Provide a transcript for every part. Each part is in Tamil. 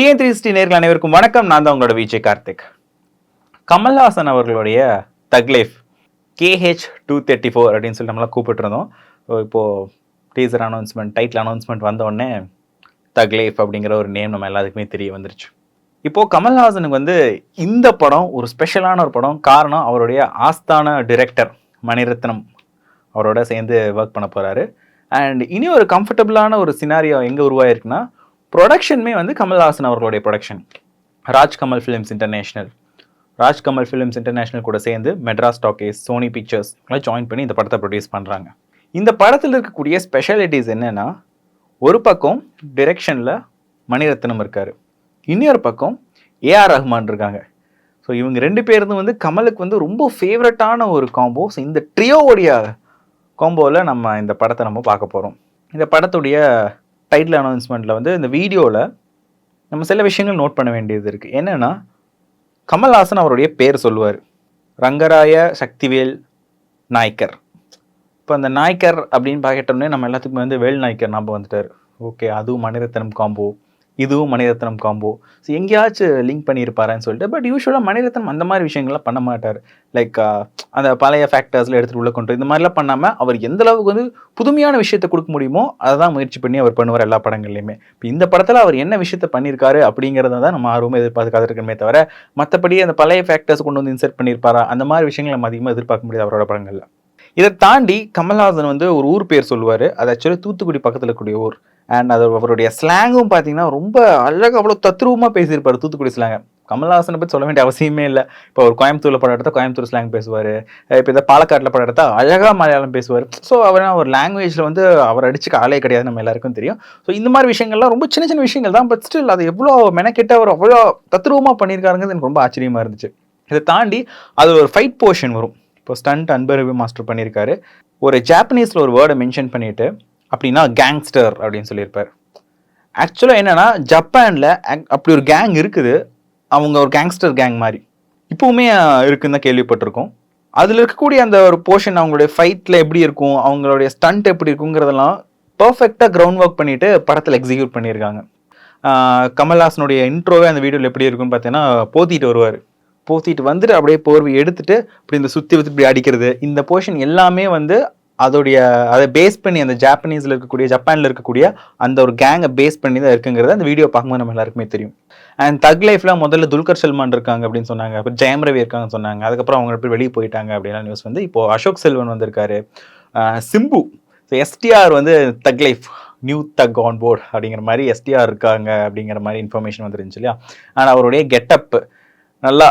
டிஎன் த்ரீ சிக்ஸ்டி நேர்கள் அனைவருக்கும் வணக்கம். நான் தான் உங்களோட விஜய் கார்த்திக். கமல்ஹாசன் அவர்களுடைய Thug Life KH two thirty four அப்படின்னு சொல்லி நம்மளாம் கூப்பிட்டுருந்தோம். ஸோ இப்போது டீசர் அனௌன்ஸ்மெண்ட் டைட்டில் அனௌன்ஸ்மெண்ட் வந்தோடனே தக்லைஃப் அப்படிங்கிற ஒரு நேம் நம்ம எல்லாத்துக்குமே தெரிய வந்துருச்சு. இப்போது கமல்ஹாசனுக்கு வந்து இந்த படம் ஒரு ஸ்பெஷலான ஒரு படம். காரணம் அவருடைய ஆஸ்தான டிரெக்டர் மணிரத்னம் அவரோட சேர்ந்து ஒர்க் பண்ண போகிறாரு அண்ட் இனி ஒரு கம்ஃபர்டபுளான ஒரு சினாரியோ எங்கே உருவாயிருக்குன்னா ப்ரொடக்ஷனுமே வந்து கமல்ஹாசன் அவர்களுடைய production Raj Kamal films international Raj Kamal films international கூட சேர்ந்து மெட்ராஸ் டாக்கேஸ் சோனி பிக்சர்ஸ் எல்லாம் ஜாயின் பண்ணி இந்த படத்தை ப்ரொடியூஸ் பண்ணுறாங்க இந்த படத்தில் இருக்கக்கூடிய ஸ்பெஷாலிட்டிஸ் என்னென்னா ஒரு பக்கம் டிரெக்ஷனில் மணிரத்னம் இருக்கார். இன்னொரு பக்கம் ஏஆர் ரஹ்மான் இருக்காங்க. ஸோ இவங்க ரெண்டு பேரும் வந்து கமலுக்கு வந்து ரொம்ப ஃபேவரட்டான ஒரு காம்போ ஸோ இந்த ட்ரியோவுடைய காம்போவில் நம்ம இந்த படத்தை நம்ம பார்க்க போகிறோம் இந்த படத்துடைய டைட்டில் அனௌன்ஸ்மெண்ட்டில் வந்து இந்த வீடியோவில் நம்ம சில விஷயங்கள் நோட் பண்ண வேண்டியது இருக்குது என்னென்னா கமல்ஹாசன் அவருடைய பேர் சொல்லுவார். ரங்கராய சக்திவேல் நாய்க்கர். இப்போ அந்த நாய்க்கர் அப்படின்னு பார்க்கட்டோம்னே நம்ம எல்லாத்துக்குமே வந்து வேல் நாய்க்கர் ஞாபகம் வந்துட்டார். ஓகே அதுவும் மணிரத்னம் காம்போ இதுவும் மணிரத்னம் காம்போ ஸோ எங்கேயாச்சும் லிங்க் பண்ணியிருப்பாரான்னு சொல்லிட்டு பட் யூஸ்வலாக மணிரத்னம் அந்த மாதிரி விஷயங்கள்லாம் பண்ண மாட்டார். லைக் அந்த பழைய ஃபேக்டர்ஸில் எடுத்துகிட்டு உள்ள கொண்டு இந்த மாதிரிலாம் பண்ணாமல் அவர் எந்த அளவுக்கு வந்து புதுமையான விஷயத்தை கொடுக்க முடியுமோ அதை தான் முயற்சி பண்ணி அவர் பண்ணுவார் எல்லா படங்கள்லையுமே. இப்போ இந்த படத்தில் அவர் என்ன விஷயத்த பண்ணியிருக்காரு அப்படிங்கிறத தான் நம்ம ஆர்வமாக எதிர்பார்த்து காத்திருக்கணுமே தவிர மற்றபடி அந்த பழைய ஃபேக்டர்ஸ் கொண்டு வந்து இன்சர்ட் பண்ணியிருப்பாரா அந்த மாதிரி விஷயங்களை நம்ம அதிகமாக எதிர்பார்க்க முடியாது அவரோட படங்களில். இதை தாண்டி கமல்ஹாசன் வந்து ஒரு ஊர் பேர் சொல்லுவார். அது ஆக்சுவலி தூத்துக்குடி பக்கத்தில் இருக்கக்கூடிய ஊர். அண்ட் அது அவருடைய ஸ்லாங்கும் பார்த்தீங்கன்னா ரொம்ப அழகாக அவ்வளோ தத்ரூபமாக பேசியிருப்பார் தூத்துக்குடி ஸ்லாங் கமல்ஹாசனை பற்றி சொல்ல வேண்டிய அவசியமே இல்லை. இப்போ ஒரு கோயம்புத்தூரில் படம் எடுத்தால் கோயம்புத்தூர் ஸ்லாங் பேசுவார். இப்போ இந்த பாலக்காட்டில் படம் எடுத்தால் அழகாக மலையாளம் பேசுவார். ஸோ அவர் ஒரு லாங்குவேஜில் வந்து அவர் அடிச்சுக்க ஆளே கிடையாது நம்ம எல்லாருக்கும் தெரியும். ஸோ இந்த மாதிரி விஷயங்கள்லாம் ரொம்ப சின்ன சின்ன விஷயங்கள் தான். பட் ஸ்டில் அது எவ்வளோ மெனக்கெட்டு அவர் அவ்வளோ தத்ரூபமாக பண்ணியிருக்காருங்கிறது எனக்கு ரொம்ப ஆச்சரியமாக இருந்துச்சு. இதை தாண்டி அது ஒரு ஃபைட் போர்ஷன் வரும். இப்போ ஸ்டண்ட் அன்பரவி மாஸ்டர் பண்ணியிருக்காரு. ஒரு ஜாப்பனீஸில் ஒரு வேர்டை மென்ஷன் பண்ணிட்டு அப்படின்னா கேங்ஸ்டர் அப்படின்னு சொல்லியிருப்பார். ஆக்சுவலாக என்னென்னா ஜப்பானில் அப்படி ஒரு கேங் இருக்குது. அவங்க ஒரு கேங்ஸ்டர் கேங் மாதிரி. இப்போவுமே இருக்குன்னு தான் கேள்விப்பட்டிருக்கோம். அதில் இருக்கக்கூடிய அந்த ஒரு போர்ஷன் அவங்களுடைய ஃபைட்டில் எப்படி இருக்கும் அவங்களுடைய ஸ்டண்ட் எப்படி இருக்குங்கிறதெல்லாம் பர்ஃபெக்டாக கிரவுண்ட் ஒர்க் பண்ணிட்டு படத்தில் எக்ஸிக்யூட் பண்ணியிருக்காங்க. கமல்ஹாசனுடைய இன்ட்ரோவே அந்த வீடியோவில் எப்படி இருக்குன்னு பார்த்தீங்கன்னா போத்திட்டு வருவார். போத்திட்டு வந்துட்டு அப்படியே போர்வை எடுத்துட்டு இப்படி இந்த சுற்றி வந்து இப்படி அடிக்கிறது. இந்த போர்ஷன் எல்லாமே வந்து அதோடைய அதை பேஸ் பண்ணி அந்த ஜாப்பனீஸில் இருக்கக்கூடிய ஜப்பானில் இருக்கக்கூடிய அந்த ஒரு கேங்கை பேஸ் பண்ணி தான் இருக்குங்கிறது அந்த வீடியோ பார்க்கும்போது நம்ம எல்லாருக்குமே தெரியும். அண்ட் தக் லைஃப்ல முதல்ல துல்கர் சல்மான் இருக்காங்க அப்படின்னு சொன்னாங்க. அப்புறம் ஜெயம் ரவி இருக்காங்கன்னு சொன்னாங்க. அதுக்கப்புறம் அவங்க போய் வெளியே போயிட்டாங்க அப்படின்னா நியூஸ் வந்து. இப்போ அசோக் செல்வன் வந்திருக்காரு. சிம்பு. ஸோ எஸ்டிஆர் வந்து Thug Life new thug on board அப்படிங்கிற மாதிரி எஸ்டிஆர் இருக்காங்க அப்படிங்கிற மாதிரி இன்ஃபர்மேஷன் வந்துருந்துச்சு இல்லையா? ஆனால் அவருடைய கெட்டப் நல்லா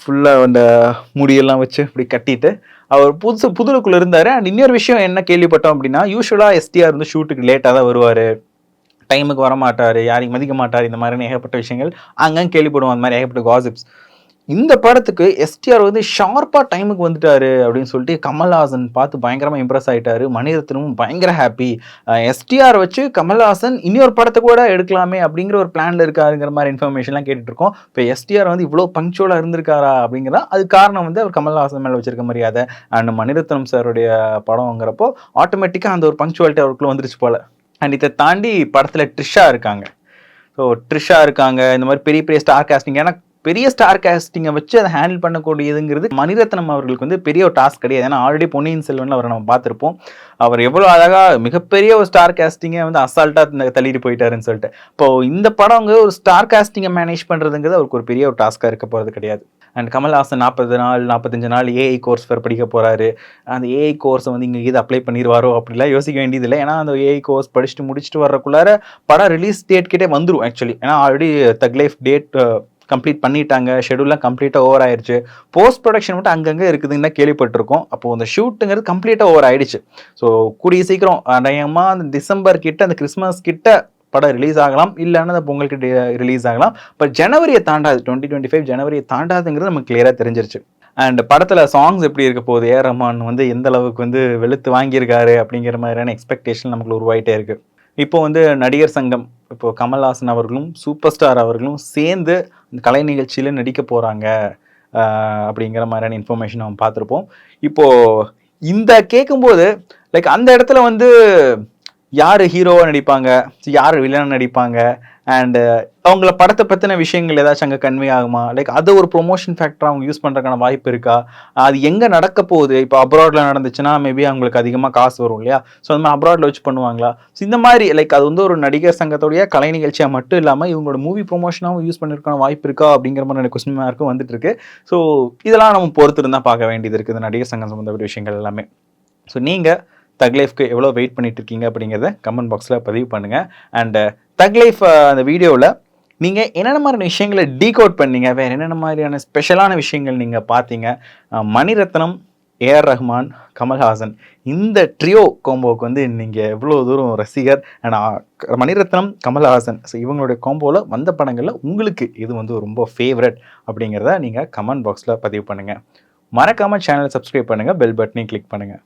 ஃபுல்லாக அந்த முடியெல்லாம் வச்சு இப்படி கட்டிட்டு அவர் புதுசு புதுலுக்குள்ளே இருந்தார். அண்ட் இன்னொரு விஷயம் என்ன கேள்விப்பட்டோம் அப்படின்னா யூஸ்வலாக எஸ்டிஆர் வந்து ஷூட்டுக்கு லேட்டாக தான் வருவார். டைமுக்கு வரமாட்டார் யாரையும் மதிக்க மாட்டார் இந்த மாதிரி ஏகப்பட்ட விஷயங்கள். அங்கங்கே கேள்விப்படுவோம் அந்த மாதிரி ஏகப்பட்ட காசிப்ஸ் இந்த படத்துக்கு எஸ்டிஆர் வந்து ஷார்ப்பாக டைமுக்கு வந்துட்டாரு அப்படின்னு சொல்லிட்டு கமல்ஹாசன் பார்த்து பயங்கரமாக இம்ப்ரெஸ் ஆகிட்டாரு மணிரத்னமும் பயங்கர ஹாப்பி எஸ்டிஆர் வச்சு கமல்ஹாசன் இன்னொரு படத்தை கூட எடுக்கலாமே அப்படிங்கிற ஒரு பிளான்ல இருக்காருங்கிற மாதிரி இன்ஃபர்மேஷன்லாம் கேட்டுட்ருக்கோம் இப்போ எஸ்டிஆர் வந்து இவ்வளோ பங்க்சுவலாக இருந்திருக்காரா அப்படிங்கிறதா அது காரணம் வந்து அவர் கமல்ஹாசன் மேலே வச்சிருக்க மரியாதை அண்ட் மணிரத்னம் சாருடைய படம்ங்கிறப்போ ஆட்டோமேட்டிக்காக அந்த ஒரு பங்க்சுவாலிட்டி அவருக்குள்ளே வந்துருச்சு போல. அண்ட் இதை தாண்டி படத்தில் ட்ரிஷா இருக்காங்க. ஸோ ட்ரிஷா இருக்காங்க. இந்த மாதிரி பெரிய பெரிய ஸ்டார் காஸ்டிங் ஏன்னா பெரிய ஸ்டார் கேஸ்டிங்கை வச்சு அதை ஹேண்டில் பண்ணக்கூடியதுங்கிறது மணிரத்னம் அவர்களுக்கு வந்து பெரிய ஒரு டாஸ்க் கிடையாது. ஏன்னா ஆல்ரெடி பொன்னியின் செல்வன் அவரை நம்ம பார்த்துருப்போம். அவர் எவ்வளோ அழகாக மிகப்பெரிய ஒரு ஸ்டார் கேஸ்டிங்கை வந்து அசால்ட்டாக தள்ளிட்டு போயிட்டாருன்னு சொல்லிட்டு. இப்போ இந்த படங்க ஒரு ஸ்டார் கேஸ்டிங்கை மேனேஜ் பண்ணுறதுங்கிறது அவருக்கு ஒரு பெரிய ஒரு டாஸ்க்காக இருக்க போகிறது கிடையாது. அண்ட் கமல்ஹாசன் நாற்பது நாள் நாற்பத்தஞ்சு நாள் ஏஐ கோர்ஸ் வேறு படிக்க போகிறாரு அந்த ஏஐ கோர்ஸை வந்து இங்கே இது அப்ளை பண்ணிடுவாரோ அப்படிலாம் யோசிக்க வேண்டியதில்லை. ஏன்னா அந்த ஏஐ கோர்ஸ் படிச்சுட்டு முடிச்சுட்டு வர்றக்குள்ளார படம் ரிலீஸ் டேட் கிட்டே வந்துடும் ஆக்சுவலி ஏன்னா already Thug Life date complete பண்ணிட்டாங்க ஷெடியூல்லாம் கம்ப்ளீட்டாக ஓவர் ஆயிடுச்சு போஸ்ட் ப்ரொடக்ஷன் மட்டும் அங்கங்கே இருக்குதுன்னு தான் கேள்விப்பட்டிருக்கோம். அப்போ அந்த ஷூட்டுங்கிறது கம்ப்ளீட்டாக ஓவர் ஆயிடுச்சு. ஸோ கூடிய சீக்கிரம் அநேகமாக அந்த டிசம்பர் கிட்ட அந்த கிறிஸ்மஸ் கிட்ட படம் ரிலீஸ் ஆகலாம். இல்லைன்னா அந்த பொங்கல் கிட்ட ரிலீஸ் ஆகலாம். பட் ஜனவரியை தாண்டாது. டுவெண்ட்டி டுவெண்ட்டி ஃபைவ் ஜனவரியை தாண்டாதுங்கிறது நமக்கு கிளியராக தெரிஞ்சிருச்சு. அண்ட் படத்தில் சாங்ஸ் எப்படி இருக்க போகுது? ஏ ரஹ்மான் வந்து எந்த அளவுக்கு வந்து வெளுத்து வாங்கியிருக்காரு அப்படிங்கிற மாதிரியான எக்ஸ்பெக்டேஷன் நமக்கு உருவாயிட்டே இருக்குது இப்போ வந்து நடிகர் சங்கம் இப்போ கமல்ஹாசன் அவர்களும் சூப்பர் ஸ்டார் அவர்களும் சேர்ந்து அந்த கலை நிகழ்ச்சியில் நடிக்க போகிறாங்க அப்படிங்கிற மாதிரியான இன்ஃபர்மேஷன் நம்ம பார்த்துருப்போம். இப்போது இந்த கேட்கும்போது லைக் அந்த இடத்துல வந்து யார் ஹீரோவாக நடிப்பாங்க? யார் வில்லனாக நடிப்பாங்க? அண்ட் uh, அவங்கள படத்தை பற்றின விஷயங்கள் ஏதாச்சும் அங்கே கன்வே ஆகுமா? லைக் அது ஒரு ப்ரொமோஷன் ஃபேக்டராக அவங்க யூஸ் பண்ணுறதுக்கான வாய்ப்பு இருக்கா? அது எங்கே நடக்க போகுது? இப்போ அப்ராடில் நடந்துச்சுன்னா மேபி அவங்களுக்கு அதிகமாக காசு வரும் இல்லையா? ஸோ அந்த மாதிரி அப்ராடில் வச்சு பண்ணுவாங்களா? ஸோ இந்த மாதிரி லைக் அது வந்து ஒரு நடிகர் சங்கத்துடைய கலை நிகழ்ச்சியாக மட்டும் இல்லாமல் இவங்களோட மூவி ப்ரொமோஷனாகவும் யூஸ் பண்ணிருக்கான வாய்ப்பு இருக்கா? அப்படிங்கிற மாதிரி எனக்கு கொஸ்டின் மார்க்கும் வந்துட்டு இருக்கு. ஸோ இதெல்லாம் நம்ம பொறுத்து இருந்தால் பார்க்க வேண்டியது இருக்குது. இந்த நடிகர் சங்கம் சம்மந்தப்பட்ட விஷயங்கள் எல்லாமே. ஸோ நீங்கள் தக்லைஃப்க்கு எவ்வளோ வெயிட் பண்ணிட்டு இருக்கீங்க அப்படிங்கிறத கமெண்ட் பாக்ஸில் பதிவு பண்ணுங்கள் அண்டு தக் லைஃப் அந்த வீடியோவில் நீங்கள் என்னென்ன மாதிரியான விஷயங்களை டீகோட் பண்ணீங்க? வேறு என்னென்ன மாதிரியான ஸ்பெஷலான விஷயங்கள் நீங்கள் பார்த்தீங்க? மணிரத்னம் ஏஆர் ரஹ்மான் கமல்ஹாசன். இந்த ட்ரியோ காம்போவுக்கு வந்து நீங்கள் எவ்வளோ தூரம் ரசிகர்? அண்ட் மணிரத்னம் கமல்ஹாசன். ஸோ இவங்களுடைய காம்போவில் வந்த படங்களில் உங்களுக்கு இது வந்து ரொம்ப ஃபேவரட் அப்படிங்கிறத நீங்கள் கமெண்ட் பாக்ஸில் பதிவு பண்ணுங்கள் மறக்காமல் சேனலை சப்ஸ்கிரைப் பண்ணுங்கள் பெல் பட்டனையும் கிளிக் பண்ணுங்கள்